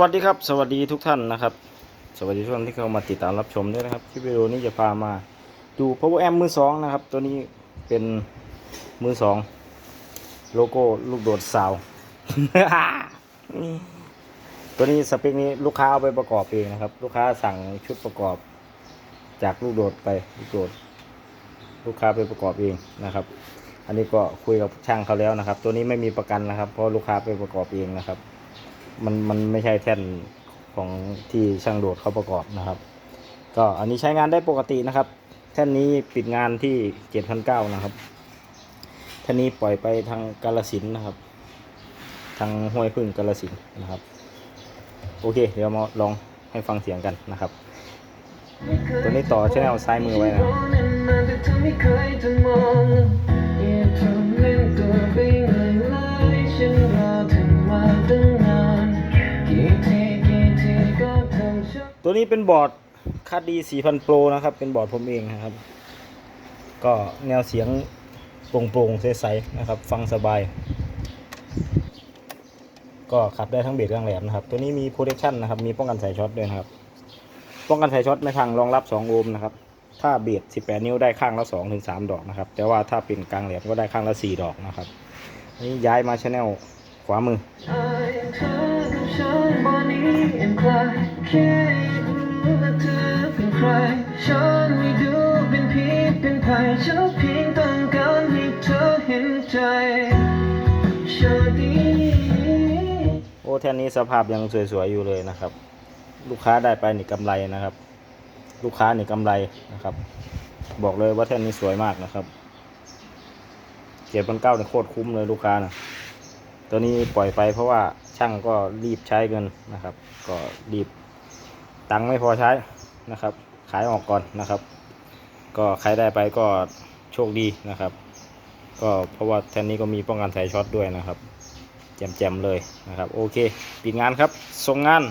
วัสดีครับ สวัสดีทุกท่านนะครับ สวัสดีทุกท่านที่เข้ามาติดตามรับชมด้วยนะครับคลิปวิดีโอนี้จะพามาดู power amp มือสองนะครับ ตัวนี้เป็นมือสองโลโก้ลูกโดดสาว ตัวนี้สเปคนี้ลูกค้าเอาไปประกอบเองนะครับ ลูกค้าสั่งชุดประกอบ จากลูกโดดไปลูกโดด ลูกค้าไปประกอบเองนะครับ อันนี้ก็คุยกับช่างเขาแล้วนะครับ ตัวนี้ไม่มีประกันนะครับ เพราะลูกค้าไปประกอบเองนะครับ มันมันไม่ใช่แท่นของที่ช่างโดดเขาประกอบนะครับ ก็อันนี้ใช้งานได้ปกตินะครับ แท่นนี้ปิดงานที่เจ็ดพันเก้านะครับแท่นนี้ปล่อยไปทางกาลสินนะครับ ทางห้วยพึ่งกาลสินนะครับ โอเค เดี๋ยวมาลองให้ฟังเสียงกันนะครับ ตัวนี้ต่อชแนลซ้ายมือไว้นะ ตัวนี้เป็นบอร์ดคาดี4,000 Pro นะครับ เป็นบอร์ดผมเองนะครับ ก็แนวเสียงโปร่งๆใสๆนะครับ ฟังสบาย ก็ขับได้ทั้งเบสทั้งแหลมนะครับ ตัวนี้มี protection นะครับ มีป้องกันสายช็อตด้วยนะครับ ป้องกันสายช็อตไม่พังรองรับ 2 โอห์มนะครับ ถ้าเบส18 นิ้วได้ข้างละ2ถึง3ดอกนะครับ แต่ว่าถ้าเป็นกลางแหลมก็ได้ข้างละ 4 ดอกนะครับนนี้ย้ายมาชแนลขวามือ ฉันบนนี้อิ่มคลายแค่ไม่ดูเป็นผีเป็นภัยฉันเพียงต้องการให้เธอเห็นใจฉันดีโอ้แท่นนี้สภาพยังสวยๆอยู่เลยนะครับ ลูกค้าได้ไปนี่กำไรนะครับ ลูกค้านี่กำไรนะครับ บอกเลยว่าแท่นนี้สวยมากนะครับเจ็ดพันเก้าเนี่ยโคตรคุ้มเลยลูกค้านะ ตัวนี้ปล่อยไปเพราะว่าช่างก็รีบใช้เงินนะครับ ก็รีบตังค์ไม่พอใช้นะครับ ขายออกก่อนนะครับ ก็ใครได้ไปก็โชคดีนะครับ ก็เพราะว่าแท่นนี้ก็มีป้องกันสายช็อตด้วยนะครับแจมๆเลยนะครับ โอเค ปิดงานครับส่งงาน